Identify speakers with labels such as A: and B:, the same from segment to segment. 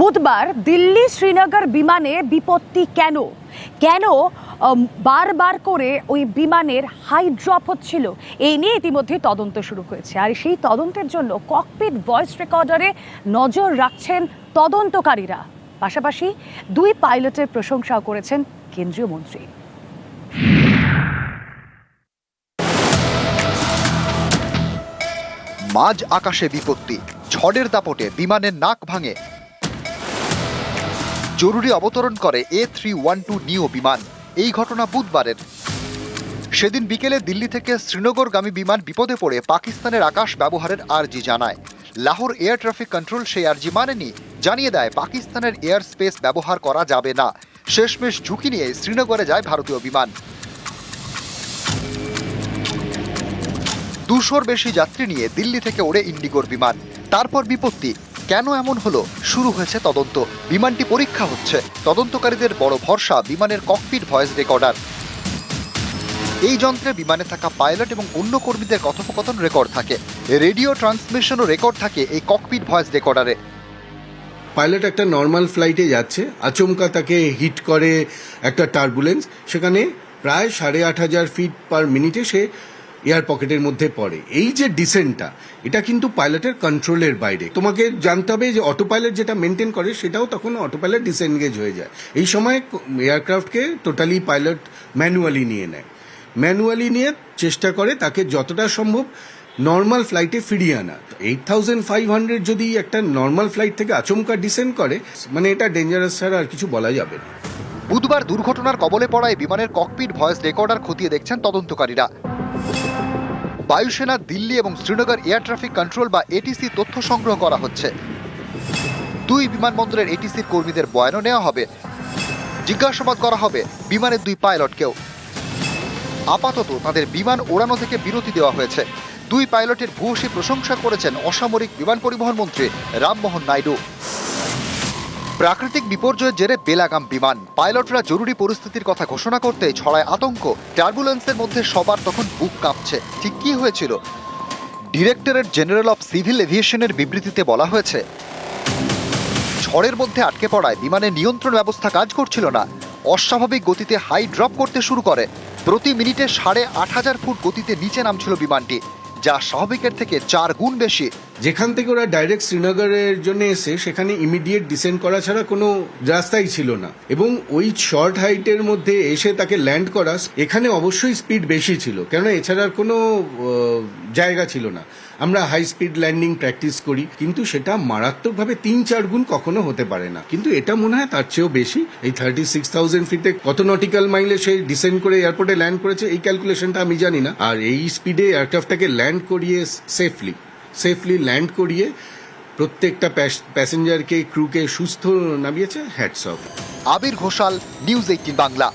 A: বুধবার দিল্লি শ্রীনগর বিমানে বিপত্তি কেন? কেন বারবার করে ওই বিমানের হাই ড্রপ হচ্ছিল? এই নিয়ে ইতিমধ্যে তদন্ত শুরু হয়েছে। আর সেই তদন্তের জন্য ককপিট ভয়েস রেকর্ডারে নজর রাখছেন তদন্তকারীরা। পাশাপাশি দুই পাইলটের প্রশংসাও করেছেন কেন্দ্রীয় মন্ত্রী।
B: মাঝ আকাশে বিপত্তি, ঝড়ের দাপটে বিমানের নাক ভাঙে জরুরি অবতরণ করে এ থ্রি ওয়ান টু নিও বিমান। এই ঘটনা বুধবারের। সেদিন বিকেলে দিল্লি থেকে শ্রীনগরগামী বিমান বিপদে পড়ে পাকিস্তানের আকাশ ব্যবহারের আর্জি জানায়। লাহোর এয়ার ট্রাফিক কন্ট্রোল সেই আর্জি মানেনি, জানিয়ে দেয় পাকিস্তানের এয়ার স্পেস ব্যবহার করা যাবে না। শেষমেশ ঝুঁকি নিয়ে শ্রীনগরে যায় ভারতীয় বিমান। দুশোর বেশি যাত্রী নিয়ে দিল্লি থেকে ওড়ে ইন্ডিগোর বিমান। তারপর বিপত্তি। কেন এমন হলো? শুরু হয়েছে তদন্ত। বিমানটি পরীক্ষা হচ্ছে। তদন্তকারীদের বড় ভরসা, বিমানের ককপিট ভয়েস রেকর্ডার এই যন্ত্রে বিমানে থাকা পাইলট এবং অন্য কর্মীদের কথোপকথন রেকর্ড থাকে। রেডিও ট্রান্সমিশনও রেকর্ড থাকে এই ককপিট ভয়েস রেকর্ডারে
C: পাইলট একটা নর্মাল ফ্লাইটে যাচ্ছে। আচমকা তাকে হিট করে একটা টার্বুলেন্স সেখানে প্রায় সাড়ে আট হাজার ফিট পার মিনিটে সে এয়ার পকেটের মধ্যে পড়ে। এই যে ডিসেন্টটা, এটা কিন্তু পাইলটের কন্ট্রোলের বাইরে। তোমাকে জানতে হবে যে অটো পাইলট যেটা মেনটেন করে, সেটাও তখন অটো পাইলট ডিসেনগেজ হয়ে যায়। এই সময় এয়ারক্রাফটকে টোটালি পাইলট ম্যানুয়ালি নিয়ে নেয়। ম্যানুয়ালি নিয়ে চেষ্টা করে, তাকে যতটা সম্ভব নর্মাল ফ্লাইটে ফিরিয়ে আনা। এইট থাউজেন্ড ফাইভ হান্ড্রেড যদি একটা নর্মাল ফ্লাইট থেকে আচমকা ডিসেন্ড করে মানে এটা ডেঞ্জারাস ছাড়া আর কিছু বলা যাবে না।
B: বুধবার দুর্ঘটনার কবলে পড়ায় বিমানের ককপিট ভয়েস রেকর্ডার খতিয়ে দেখছেন তদন্তকারীরা। বায়ুসেনা, দিল্লি এবং শ্রীনগর এয়ার ট্রাফিক কন্ট্রোল বা এটিসি তথ্য সংগ্রহ করা হচ্ছে। দুই বিমানবন্দরের এটিসির কর্মীদের বয়ানও নেওয়া হবে। জিজ্ঞাসাবাদ করা হবে বিমানের দুই পাইলটকেও। আপাতত তাদের বিমান ওড়ানো থেকে বিরতি দেওয়া হয়েছে। দুই পাইলটের ভূয়সী প্রশংসা করেছেন অসামরিক বিমান পরিবহন মন্ত্রী রামমোহন নাইডু। প্রাকৃতিক বিপর্যয়ের জেরে বেলাগাম বিমান। পাইলটরা জরুরি পরিস্থিতির কথা ঘোষণা করতে ছড়ায় আতঙ্ক। টার্বুলেন্সের মধ্যে সবার তখন বুক কাঁপছে। ঠিক কি হয়েছিল? ডিরেক্টরেট জেনারেল অফ সিভিল এভিয়েশনের বিবৃতিতে বলা হয়েছে, ঝড়ের মধ্যে আটকে পড়ায় বিমানের নিয়ন্ত্রণ ব্যবস্থা কাজ করছিল না। অস্বাভাবিক গতিতে হাই ড্রপ করতে শুরু করে। প্রতি মিনিটে সাড়ে আট হাজার ফুট গতিতে নিচে নামছিল বিমানটি। যা স্বাভাবিকের থেকে চার গুণ বেশি।
C: যেখান থেকে ওরা ডাইরেক্ট শ্রীনগরের জন্য এসে সেখানে ইমিডিয়েট ডিসেন্ড করা ছাড়া কোনো রাস্তাই ছিল না। এবং ওই শর্ট হাইটের মধ্যে এসে তাকে ল্যান্ড করা, এখানে অবশ্যই স্পিড বেশি ছিল। কেননা এছাড়া আর কোনো জায়গা ছিল না। আমরা হাই স্পিড ল্যান্ডিং প্র্যাকটিস করি, কিন্তু সেটা মারাত্মকভাবে তিন চার গুণ কখনো হতে পারে না। কিন্তু এটা মনে হয় তার চেয়েও বেশি। এই থার্টি সিক্স থাউজেন্ড ফিটে কত নটিক্যাল মাইলে সে ডিসেন্ড করে এয়ারপোর্টে ল্যান্ড করেছে, এই ক্যালকুলেশনটা আমি জানি না। আর এই স্পিডে এয়ারক্রাফটটাকে ল্যান্ড করিয়ে সেফলি সেফলি ল্যান্ড করিয়ে প্রত্যেকটা প্যাসেঞ্জারকে ক্রুকে সুস্থ নামিয়েছে hats off
B: Abir Ghosal news eighteen Bangla.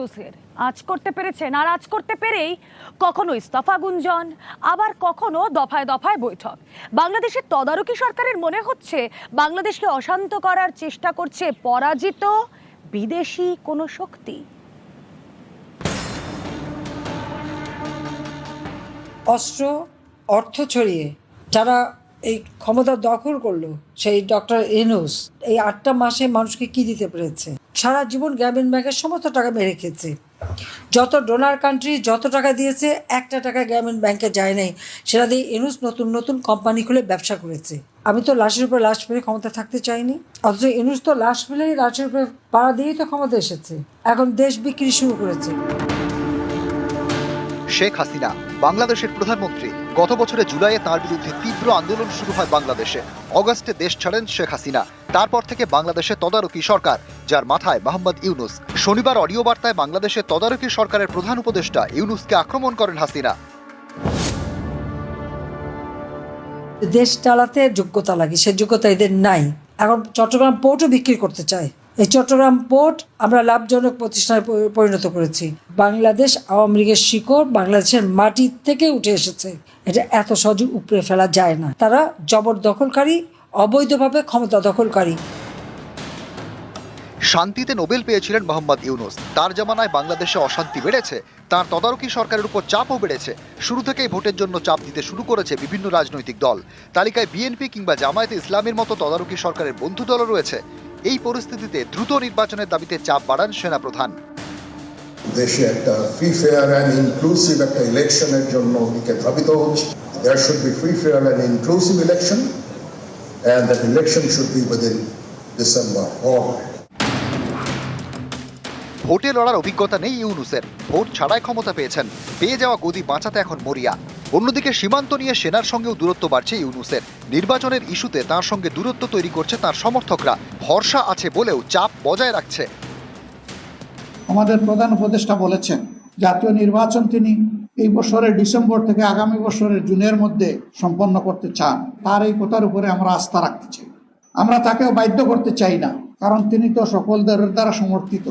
A: ইউনুসের আজ করতে পেরেছেন আর আজ করতে পেরেই কখনো ইস্তফা গুঞ্জন, আবার কখনো দফায় দফায় বৈঠক। বাংলাদেশের তদারকি সরকারের মনে হচ্ছে বাংলাদেশকে অশান্ত করার চেষ্টা করছে পরাজিত বিদেশি কোনো শক্তি।
D: অস্ত্র, অর্থ ছড়িয়ে যারা এই ক্ষমতা দখল করল সেই ডক্টর এনুস এই আটটা মাসে মানুষকে কি দিতে পেরেছে? সারা জীবন গ্রামীণ ব্যাংকের সমস্ত টাকা মেরে খেয়েছে। যত ডোনার কান্ট্রি যত টাকা দিয়েছে, একটা টাকা গ্রামীণ ব্যাংকে যায় নাই। সেটা দিয়ে এনুস নতুন নতুন কোম্পানি খুলে ব্যবসা করেছে। আমি তো লাশের উপর লাশ ফেলে ক্ষমতা থাকতে চাইনি। অথচ এনুস তো লাশ ফেলেই লাশের উপরে পাড়া দিয়েই তো ক্ষমতা এসেছে। এখন দেশ বিক্রি শুরু করেছে।
B: শেখ হাসিনা, বাংলাদেশের প্রধানমন্ত্রী, গত বছরের জুলাইয়ে তার বিরুদ্ধে তীব্র আন্দোলন শুরু হয় বাংলাদেশে। অগস্টে দেশ ছাড়েন শেখ হাসিনা। তারপর থেকে বাংলাদেশে তদারকি সরকার, যার মাথায় মোহাম্মদ ইউনুস। শনিবার অডিও বার্তায় বাংলাদেশের তদারকি সরকারের প্রধান উপদেষ্টা ইউনুসকে আক্রমণ করেন হাসিনা।
D: দেশ চালাতে যোগ্যতা লাগে, সে যোগ্যতা এদের নাই। এখন চট্টগ্রাম পোর্টও বিক্রি করতে চায়। এই চট্টগ্রাম পোর্ট আমরা লাভজনক প্রতিষ্ঠানে পরিণত করেছি। বাংলাদেশ আওয়ামী লীগের শিকড় বাংলাদেশের মাটি থেকে উঠে এসেছে। এটা এত সহজে উপড়ে ফেলা যায় না। তারা জবরদখলকারী, অবৈধভাবে ক্ষমতা দখলকারী।
B: শান্তিতে নোবেল পেয়েছিলেন মোহাম্মদ ইউনুস। তার জামানায় বাংলাদেশে অশান্তি বেড়েছে। তার তদারকি সরকারের উপর চাপও বেড়েছে। শুরু থেকেই ভোটের জন্য চাপ দিতে শুরু করেছে বিভিন্ন রাজনৈতিক দল। তালিকায় বিএনপি কিংবা জামায়াতে ইসলামের মতো তদারকি সরকারের বন্ধু দলও রয়েছে। এই পরিস্থিতিতে দ্রুত নির্বাচনের দাবিতে চাপ বাড়ান সেনাপ্রধান।
E: দেশে একটা ফ্রি ফেয়ার অ্যান্ড ইনক্লুসিভ একটা ইলেকশনের জন্য দিকে ধাবিত হচ্ছে। There should be free fair and inclusive election and that election should be within December or
B: ভোটে লড়ার অভিজ্ঞতা নেই ইউনুসের। ভোট ছাড়াই ক্ষমতা পেয়েছেন। পেয়ে যাওয়া গদি বাঁচাতে এখন মরিয়া। অন্যদিকে সীমান্ত নিয়ে সেনার সঙ্গেও দূরত্ব বাড়ছে ইউনুসের। নির্বাচনের ইস্যুতে তার সঙ্গে দূরত্ব তৈরি করছে তার সমর্থকরা। ভরসা আছে বলেও চাপ বজায় রাখছে।
F: আমাদের প্রধান উপদেষ্টা বলেছেন জাতীয় নির্বাচন তিনি এই বছরের ডিসেম্বর থেকে আগামী বছরের জুনের মধ্যে সম্পন্ন করতে চান। তার এই কথার উপরে আমরা আস্থা রাখতে চাই। আমরা তাকেও বাধ্য করতে চাই না কারণ তিনি তো সকলদের দ্বারা সমর্থিত।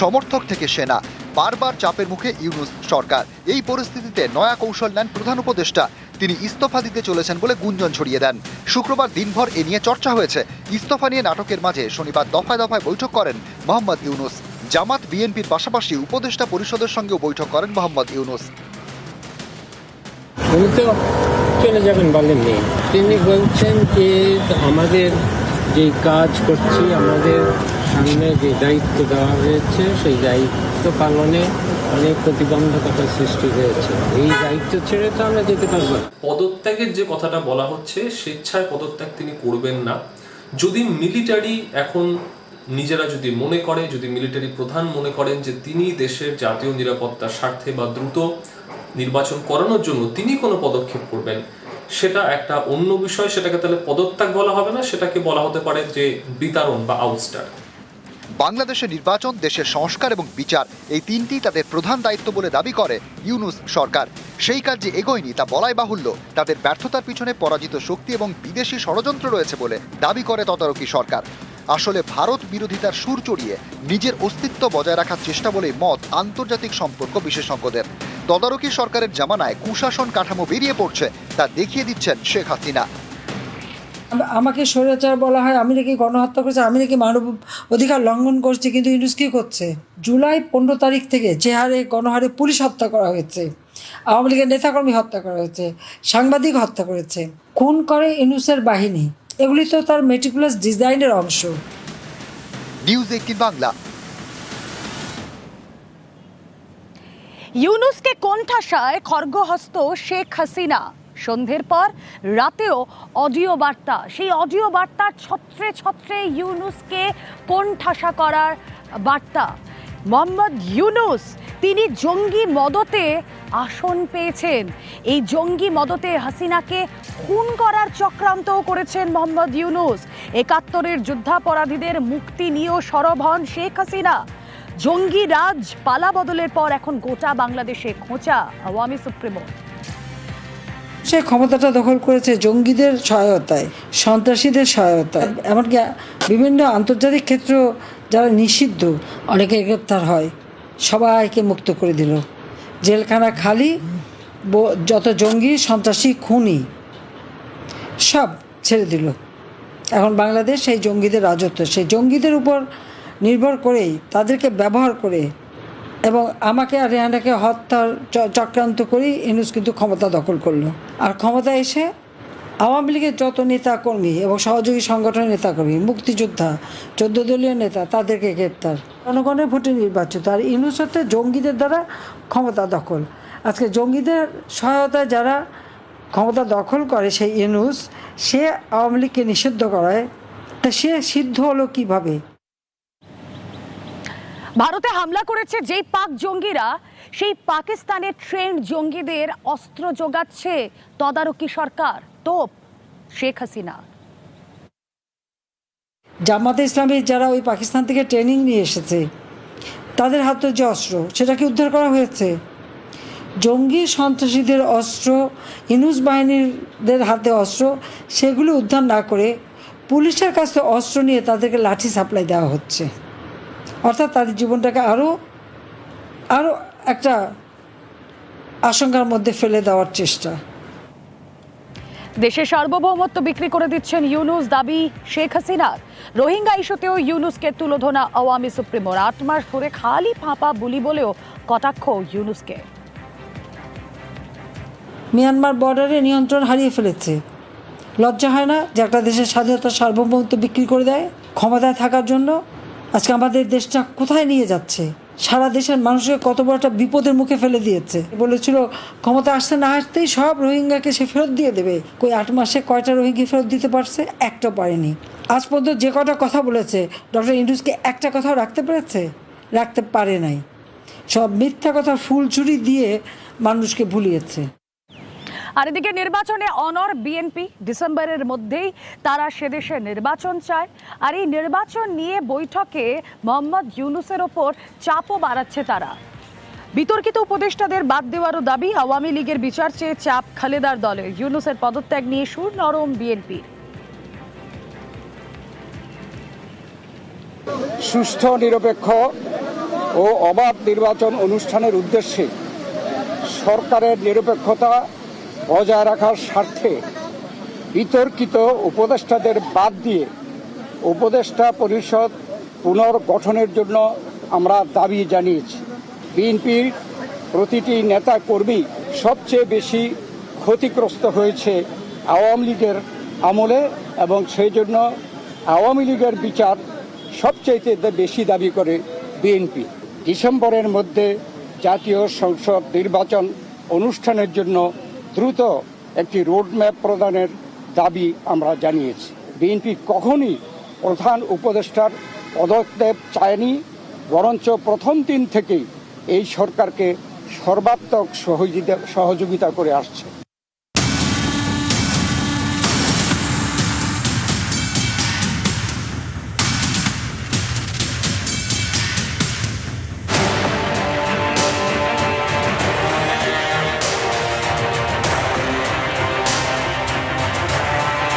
B: সমর্থক থেকে সেনা। বারবার চাপের মুখে ইউনুস সরকার। এই পরিস্থিতিতে নয়া কৌশল নেন প্রধান উপদেষ্টা। তিনি ইস্তফা দিতে চলেছেন বলে গুঞ্জন ছড়িয়ে দেন। শুক্রবার দিনভর এ নিয়ে চর্চা হয়েছে। ইস্তফা নিয়ে নাটকের মাঝে শনিবার দফায় দফায় বৈঠক করেন মোহাম্মদ ইউনুস। জামাত বিএনপির পাশাপাশি উপদেষ্টা পরিষদের সঙ্গেও বৈঠক করেন মোহাম্মদ ইউনুস।
G: উনি চলে যাবেন বলেননি তিনি বলছেন যে আমাদের যে কাজ করছি, আমাদের সামনে যে দায়িত্ব দেওয়া হয়েছে, সেই দায়িত্ব পালনে অনেক প্রতিবন্ধকতা সৃষ্টি হয়েছে। এই দায়িত্ব ছেড়ে তো আমরা যেতে পারব
H: পদত্যাগের যে কথাটা বলা হচ্ছে, স্বেচ্ছায় পদত্যাগ তিনি করবেন না। যদি মিলিটারি এখন নিজেরা যদি মনে করে, যদি মিলিটারি প্রধান মনে করেন যে তিনি দেশের জাতীয় নিরাপত্তার স্বার্থে বা দ্রুত নির্বাচন করানোর জন্য তিনি কোনো পদক্ষেপ করবেন, সেটা একটা অন্য বিষয়। সেটাকে তাহলে পদত্যাগ বলা হবে না, সেটাকে বলা হতে পারে যে বিতাড়ন বা আউটস্টার
B: বাংলাদেশের নির্বাচন, দেশের সংস্কার এবং বিচার এই তিনটি তাদের প্রধান দায়িত্ব বলে দাবি করে ইউনুস সরকার। সেই কাজ যে এগোয়নি, তা বলাই বাহুল্য। তাদের ব্যর্থতার পিছনে পরাজিত শক্তি এবং বিদেশি ষড়যন্ত্র রয়েছে বলে দাবি করে তদারকি সরকার। আসলে ভারত বিরোধিতার সুর চড়িয়ে নিজের অস্তিত্ব বজায় রাখার চেষ্টা বলেই মত আন্তর্জাতিক সম্পর্ক বিশেষজ্ঞদের। তদারকি সরকারের জামানায় কুশাসন কাঠামো বেরিয়ে পড়ছে, তা দেখিয়ে দিচ্ছেন শেখ হাসিনা।
D: আমাকে স্বৈরাচার বলা হয় আমি নাকি গণহত্যা করছি আমি নাকি মানব অধিকার লঙ্ঘন করছি কিন্তু ইউনুস কী করছে? জুলাই পনেরো তারিখ থেকে যে হারে গণহারে পুলিশ হত্যা করা হয়েছে আওয়ামী লীগের নেতাকর্মী হত্যা করা হয়েছে সাংবাদিক হত্যা করেছে খুন করে ইউনুসের বাহিনী এগুলি তো তার মেটিকুলাস ডিজাইনের অংশ।
B: News eighteen Bangla.
A: ইউনুসকে কোণঠাসায় খর্গহস্ত শেখ হাসিনা। সন্ধ্যের পর রাতেও অডিও বার্তা। সেই অডিও বার্তার ছত্রে ছত্রে ইউনুসকে কোণঠাসা করার বার্তা। মোহাম্মদ ইউনুস, তিনি জঙ্গি মদতে আসন পেয়েছেন। এই জঙ্গি মদতে হাসিনাকে খুন করার চক্রান্তও করেছেন মোহাম্মদ ইউনুস। একাত্তরের যুদ্ধাপরাধীদের মুক্তি নিয়েও সরব হন শেখ হাসিনা। জঙ্গি রাজ পালা বদলের পর এখন গোটা বাংলাদেশে খোঁচা, আওয়ামী সুপ্রিমো।
D: সে ক্ষমতাটা দখল করেছে জঙ্গিদের সহায়তায়, সন্ত্রাসীদের সহায়তায়। এমনকি বিভিন্ন আন্তর্জাতিক ক্ষেত্র যারা নিষিদ্ধ, অনেকে গ্রেপ্তার হয়। সবাইকে মুক্ত করে দিল। জেলখানা খালি যত জঙ্গি, সন্ত্রাসী, খুনি, সব ছেড়ে দিল। এখন বাংলাদেশ সেই জঙ্গিদের রাজত্ব, সেই জঙ্গিদের উপর নির্ভর করেই, তাদেরকে ব্যবহার করে এবং আমাকে আর রেহানাকে হত্যার চক্রান্ত করেই ইনুস কিন্তু ক্ষমতা দখল করল। আর ক্ষমতা এসে আওয়ামী লীগের যত নেতা কর্মী এবং সহযোগী সংগঠনের নেতাকর্মী, মুক্তিযোদ্ধা চোদ্দ দলীয় নেতা, তাদেরকে গ্রেপ্তার। জনগণের ভোটে নির্বাচিত। আর ইউনুস হচ্ছে জঙ্গিদের দ্বারা ক্ষমতা দখল। আজকে জঙ্গিদের সহায়তায় যারা ক্ষমতা দখল করে সেই ইনুস, সে আওয়ামী লীগকে নিষিদ্ধ করায়। তা সে সিদ্ধ হলো কীভাবে?
A: ভারতে হামলা করেছে যেই পাক জঙ্গিরা, সেই পাকিস্তানের ট্রেন্ড জঙ্গিদের অস্ত্র যোগাচ্ছে তদারকি সরকার। তোপ, শেখ হাসিনা।
D: জামাতে ইসলামী যারা ওই পাকিস্তান থেকে ট্রেনিং নিয়ে এসেছে, তাদের হাতে যে অস্ত্র সেটা কি উদ্ধার করা হয়েছে। জঙ্গি সন্ত্রাসীদের অস্ত্র, ইনুস বাহিনীদের হাতে অস্ত্র, সেগুলো উদ্ধার না করে পুলিশের কাছে অস্ত্র নিয়ে তাদেরকে লাঠি সাপ্লাই দেওয়া হচ্ছে। অর্থাৎ তাদের জীবনটাকে আরও আরও একটা আশঙ্কার মধ্যে ফেলে দেওয়ার চেষ্টা।
A: দেশের সার্বভৌমত্ব বিক্রি করে দিচ্ছেন ইউনুস দাবি শেখ হাসিনার। রোহিঙ্গা ইস্যুতেও ইউনুসকে তুলোধনা আওয়ামী সুপ্রিমোর আট মাস ধরে খালি ফাঁপা বুলি বলেও কটাক্ষ ইউনুসকে।
D: মিয়ানমার বর্ডারে নিয়ন্ত্রণ হারিয়ে ফেলেছে। লজ্জা হয় না যে একটা দেশের স্বাধীনতা সার্বভৌমত্ব বিক্রি করে দেয় ক্ষমতায় থাকার জন্য আজকে আমাদের দেশটা কোথায় নিয়ে যাচ্ছে? সারা দেশের মানুষকে কত বড় একটা বিপদের মুখে ফেলে দিয়েছে। বলেছিল, ক্ষমতা আসতে না আসতেই সব রোহিঙ্গাকে সে ফেরত দিয়ে দেবে। কই, আট মাসে কয়টা রোহিঙ্গা ফেরত দিতে পারছে? একটা পারেনি। আজ পর্যন্ত যে কটা কথা বলেছে, ডক্টর ইন্ডুসকে একটা কথাও রাখতে পেরেছে? রাখতে পারে নাই। সব মিথ্যা কথা, ফুল চুরি দিয়ে মানুষকে ভুলিয়েছে।
A: আর এদিকে নির্বাচনে অনর বিএনপি ডিসেম্বরের মধ্যেই তারা সেদেশে নির্বাচন চায়। আর এই নির্বাচন নিয়ে বৈঠকে মোহাম্মদ ইউনুসের ওপর চাপও বাড়াচ্ছে তারা। বিতর্কিত উপদেষ্টাদের বাদ দেওয়ারও দাবি আওয়ামী লীগের বিচার চেয়ে চাপ খালেদার দলে। ইউনুসের পদত্যাগ নিয়ে সুর নরম বিএনপির
I: সুষ্ঠু, নিরপেক্ষ ও অবাধ নির্বাচন অনুষ্ঠানের উদ্দেশ্যে সরকারের নিরপেক্ষতা বজায় রাখার স্বার্থে বিতর্কিত উপদেষ্টাদের বাদ দিয়ে উপদেষ্টা পরিষদ পুনর্গঠনের জন্য আমরা দাবি জানিয়েছি। বিএনপির প্রতিটি নেতা কর্মী সবচেয়ে বেশি ক্ষতিগ্রস্ত হয়েছে আওয়ামী লীগের আমলে এবং সেই জন্য আওয়ামী লীগের বিচার সবচেয়ে বেশি দাবি করে বিএনপি। ডিসেম্বরের মধ্যে জাতীয় সংসদ নির্বাচন অনুষ্ঠানের জন্য দ্রুত একটি রোডম্যাপ প্রদানের দাবি আমরা জানিয়েছি। বিএনপি কখনই প্রধান উপদেষ্টার পদক্ষেপ চায়নি, বরঞ্চ প্রথম দিন থেকেই এই সরকারকে সর্বাত্মক সহযোগিতা সহযোগিতা করে আসছে।